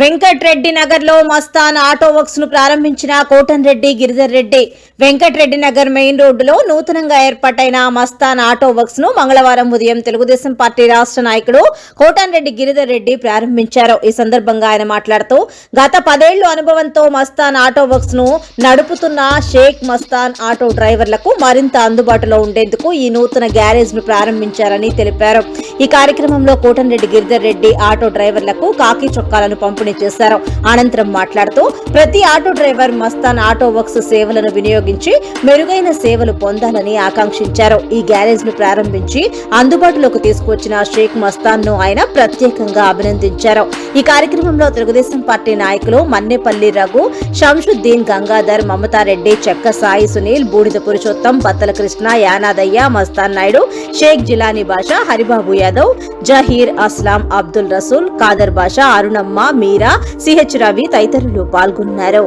వెంకట్రెడ్డి నగర్లో మస్తాన్ ఆటో వర్క్స్ను ప్రారంభించిన కోటన్ రెడ్డి గిరిధర్ రెడ్డి వెంకట్రెడ్డి నగర్ మెయిన్ రోడ్డులో నూతనంగా ఏర్పాటైన మస్తాన్ ఆటో వర్క్స్ను మంగళవారం ఉదయం తెలుగుదేశం పార్టీ రాష్ట్ర నాయకుడు కోటన్ రెడ్డి గిరిధర్ రెడ్డి ప్రారంభించారు. ఈ సందర్భంగా ఆయన మాట్లాడుతూ గత పదేళ్ళు అనుభవంతో మస్తాన్ ఆటో వర్క్స్ను నడుపుతున్న షేక్ మస్తాన్ ఆటో డ్రైవర్లకు మరింత అందుబాటులో ఉండేందుకు ఈ నూతన గ్యారేజ్ను ప్రారంభించారని తెలిపారు. ఈ కార్యక్రమంలో కోటన్రెడ్డి గిరిధర్ రెడ్డి ఆటో డ్రైవర్లకు కాకి చొక్కాలను పంపిణీ చేశారు. అనంతరం మాట్లాడుతూ ప్రతి auto driver Mastan auto works సేవలను వినియోగించి మెరుగైన సేవలు పొందాలని ఆకాంక్షించారు. ఈ గ్యారేజ్ను ప్రారంభించి అందుబాటులోకి తీసుకొచ్చిన షేక్ మస్తాన్ను ఆయన ప్రత్యేకంగా అభినందించారు. ఈ కార్యక్రమంలో తెలుగుదేశం పార్టీ నాయకులు మన్నెపల్లి రఘు శంషుద్దీన్ గంగాధర్ మమతారెడ్డి చెక్క సాయి సునీల్ బూడిద పురుషోత్తం బత్తల కృష్ణ యానాదయ్య మస్తాన్ నాయుడు షేక్ జిలానీ బాషా హరిబాబు యాదవ్ జహీర్ అస్లాం అబ్దుల్ రసూల్ ఖాదర్ బాషా అరుణమ్మ మీరా సిహెచ్ రవి తదితరులు పాల్గొన్నారు.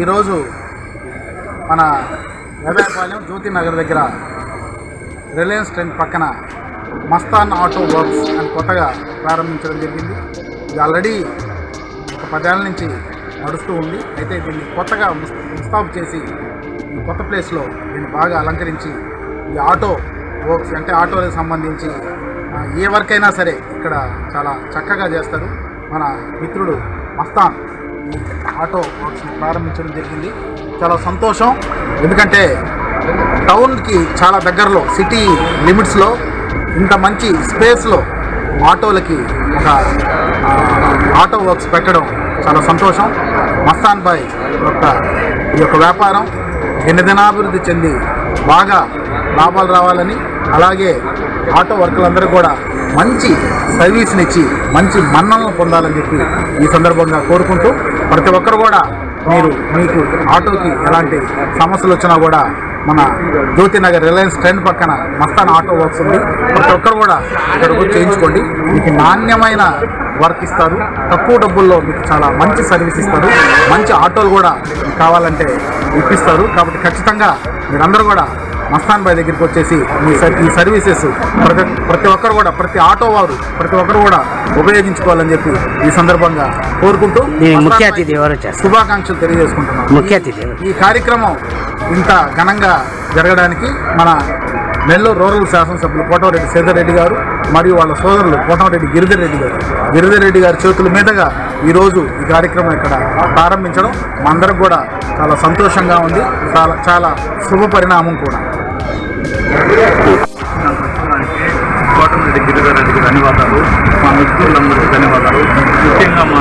ఈరోజు మన వేదాయపాలెం జ్యోతి నగర్ దగ్గర రిలయన్స్ ట్రెండ్ పక్కన మస్తాన్ ఆటో వర్క్స్ అని కొత్తగా ప్రారంభించడం జరిగింది. ఇది ఆల్రెడీ ఒక పదేళ్ళ నుంచి నడుస్తూ ఉంది. అయితే దీన్ని కొత్తగా ముస్తాబ్ ముస్తాబు చేసి ఈ కొత్త ప్లేస్లో దీన్ని బాగా అలంకరించి ఈ ఆటో వర్క్స్ అంటే ఆటోలకు సంబంధించి ఏ వర్క్ అయినా సరే ఇక్కడ చాలా చక్కగా చేస్తారు. మన మిత్రుడు మస్తాన్ ఈ ఆటో వర్క్స్ని ప్రారంభించడం జరిగింది. చాలా సంతోషం. ఎందుకంటే టౌన్కి చాలా దగ్గరలో సిటీ లిమిట్స్లో ఇంత మంచి స్పేస్లో ఆటోలకి ఒక ఆటో వర్క్స్ పెట్టడం చాలా సంతోషం. మస్తాన్ బాయ్ యొక్క ఈ యొక్క వ్యాపారం దినదినాభివృద్ధి చెంది బాగా లాభాలు రావాలని అలాగే ఆటో వర్కులందరూ కూడా మంచి సర్వీస్ని ఇచ్చి మంచి మన్నలను పొందాలని చెప్పి ఈ సందర్భంగా కోరుకుంటూ ప్రతి ఒక్కరు కూడా మీరు మీకు ఆటోకి ఎలాంటి సమస్యలు వచ్చినా కూడా మన జ్యోతినగర్ రిలయన్స్ ట్రెండ్ పక్కన మస్తాన్ ఆటో వర్క్స్ ఉంది. ప్రతి ఒక్కరు కూడా ఇక్కడ వచ్చి చేయించుకోండి. మీకు నాణ్యమైన వర్క్ ఇస్తారు. తక్కువ డబ్బుల్లో మీకు చాలా మంచి సర్వీస్ ఇస్తారు. మంచి ఆటోలు కూడా కావాలంటే ఇప్పిస్తారు. కాబట్టి ఖచ్చితంగా మీరందరూ కూడా మస్తాన్ బాయ్ దగ్గరికి వచ్చేసి ఈ సర్వీసెస్ ప్రతి ప్రతి ఒక్కరు కూడా ప్రతి ఆటో వారు ప్రతి ఒక్కరు కూడా ఉపయోగించుకోవాలని చెప్పి ఈ సందర్భంగా కోరుకుంటూ ముఖ్య అతిథి శుభాకాంక్షలు తెలియజేసుకుంటున్నాను ముఖ్య అతిథి ఈ కార్యక్రమం ఇంత ఘనంగా జరగడానికి మన నెల్లూరు రూరల్ శాసనసభ్యులు కోటమిరెడ్డి సేదర్ రెడ్డి గారు మరియు వాళ్ళ సోదరులు కోటమిరెడ్డి గిరిధర్ రెడ్డి గారు. గిరిధర్ రెడ్డి గారి చేతుల మీదుగా ఈరోజు ఈ కార్యక్రమం ఇక్కడ ప్రారంభించడం మా అందరికి కూడా చాలా సంతోషంగా ఉంది. చాలా చాలా శుభ పరిణామం కూడా. కోటమిరెడ్డి గిరిధర్ రెడ్డికి ధన్యవాదాలు. మా మిత్రులందరికీ ధన్యవాదాలు. ముఖ్యంగా మా